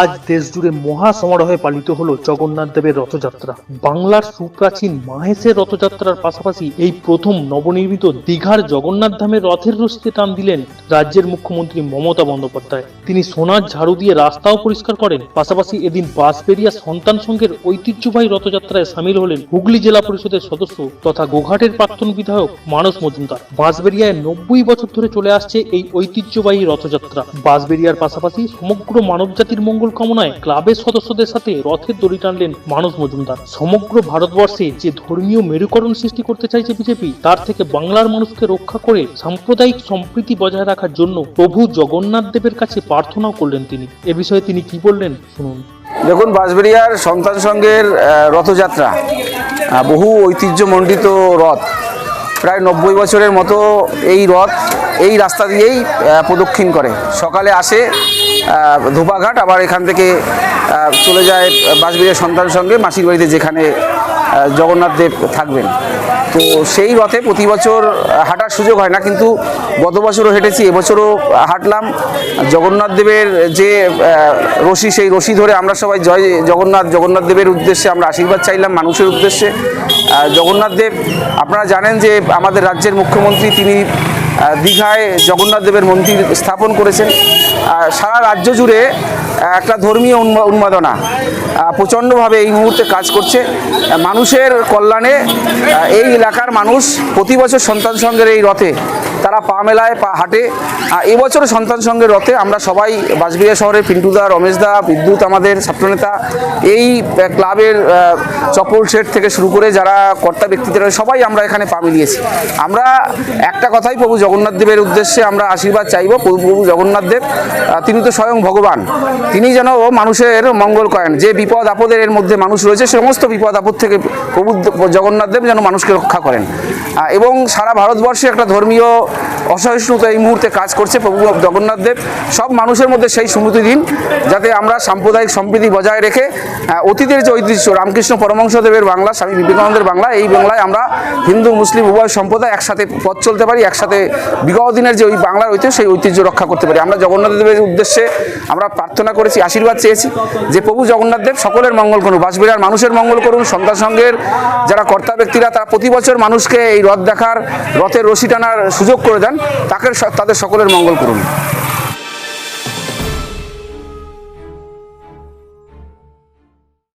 আজ দেশ জুড়ে মহা সমারোহে পালিত হলো জগন্নাথ দেবের রথযাত্রা। বাংলার সুপ্রাচীন মাহেশের রথযাত্রার পাশাপাশি এই প্রথম নবনির্মিত দীঘার জগন্নাথ ধামের রথের রশিতে টান দিলেন রাজ্যের মুখ্যমন্ত্রী মমতা বন্দ্যোপাধ্যায়। তিনি সোনার ঝাড়ু দিয়ে রাস্তাও পরিষ্কার করেন। পাশাপাশি এদিন বাঁশবেরিয়া সন্তান সংঘের ঐতিহ্যবাহী রথযাত্রায় সামিল হলেন হুগলি জেলা পরিষদের সদস্য তথা গোঘাটের প্রাক্তন বিধায়ক মানস মজুমদার। বাঁশবেরিয়ায় নব্বই বছর ধরে চলে আসছে এই ঐতিহ্যবাহী রথযাত্রা। বাঁশবেরিয়ার পাশাপাশি সমগ্র মানবজাতির মঙ্গল কামনায় ক্লাবের সদস্যদের সাথে রথের দড়ি টানলেন মানস মজুমদার। সমগ্র ভারতবর্ষে যে ধর্মীয় মেরুকরণ সৃষ্টি করতে চাইছে বিজেপি তার থেকে বাংলার মানুষকে রক্ষা করে সাম্প্রদায়িক সম্প্রীতি বজায় রাখার জন্য প্রভু জগন্নাথ দেবের কাছে প্রার্থনাও করলেন তিনি। এ বিষয়ে তিনি কি বললেন শুনুন। দেখুন বাঁশবেড়িয়ার সন্তান আহ, রথযাত্রা বহু ঐতিহ্যমণ্ডিত রথ। প্রায় নব্বই বছরের মতো এই রথ এই রাস্তা দিয়েই প্রদক্ষিণ করে। সকালে আসে ধোপাঘাট, আবার এখান থেকে চলে যায় বাঁশবেড়িয়া সন্তান সঙ্গে মাসির বাড়িতে যেখানে জগন্নাথ দেব থাকবেন। তো সেই রথে প্রতি বছর হাঁটার সুযোগ হয় না, কিন্তু গত বছরও হেঁটেছি, এবছরও হাঁটলাম। জগন্নাথ দেবের যে রশি, সেই রশি ধরে আমরা সবাই জয় জগন্নাথ জগন্নাথ দেবের উদ্দেশ্যে আমরা আশীর্বাদ চাইলাম, মানুষের উদ্দেশ্যে। জগন্নাথ দেব, আপনারা জানেন যে আমাদের রাজ্যের মুখ্যমন্ত্রী, তিনি দীঘায় জগন্নাথ দেবের মন্দির স্থাপন করেছেন। সারা রাজ্য জুড়ে একটা ধর্মীয় উন্মাদনা। প্রচণ্ডভাবে এই মুহূর্তে কাজ করছে। মানুষের কল্যাণে এই এলাকার মানুষ প্রতি বছর সন্তান সংঘের এই রথে তারা পা মেলায়, পা হাঁটে। এবছর সন্তান সংঘের রথে আমরা সবাই বাঁশবিড়িয়া শহরের পিন্টুদা রমেশদা বিদ্যুৎ আমাদের ছাত্রনেতা, এই ক্লাবের চপল সেট থেকে শুরু করে যারা কর্তা ব্যক্তিদের সবাই আমরা এখানে পা মিলিয়েছি। আমরা একটা কথাই প্রভু জগন্নাথ দেবের উদ্দেশ্যে আমরা আশীর্বাদ চাইব, প্রভু জগন্নাথ দেব। তিনি তো স্বয়ং ভগবান। তিনি যেন মানুষের মঙ্গল করেন। যে বিপদ আপদের এর মধ্যে মানুষ রয়েছে, সমস্ত বিপদ আপদ থেকে প্রভু জগন্নাথ দেব যেন মানুষকে রক্ষা করেন। এবং সারা ভারতবর্ষে একটা ধর্মীয় অসহিষ্ণুতা এই মুহূর্তে কাজ করছে প্রভু জগন্নাথ দেব। সব মানুষের মধ্যে সেই সুমতি দিন, যাতে আমরা সাম্প্রদায়িক সম্প্রীতি বজায় রেখে অতীতের যে ঐতিহ্য, রামকৃষ্ণ পরমহংসদেবের বাংলা, স্বামী বিবেকানন্দের বাংলা, এই বাংলায় আমরা হিন্দু, মুসলিম, উভয় সম্প্রদায় একসাথে পথ চলতে পারি, একসাথে বিগত দিনের যে ওই বাংলার ঐতিহ্য, সেই ঐতিহ্য রক্ষা করতে পারি। আমরা জগন্নাথ দেবের উদ্দেশ্যে আমরা প্রার্থনা করেছি, আশীর্বাদ চেয়েছি যে প্রভু জগন্নাথ দেব সকলের মঙ্গল করুন, বাঁশবিড়ার মানুষের মঙ্গল করুন, সন্তান সংঘের যারা কর্তা ব্যক্তিরা, তারা প্রতি বছর মানুষকে এই রথ দেখার, রথের রশি টানার সুযোগ করে দেন, তাকে তাদের সকলের মঙ্গল করুন।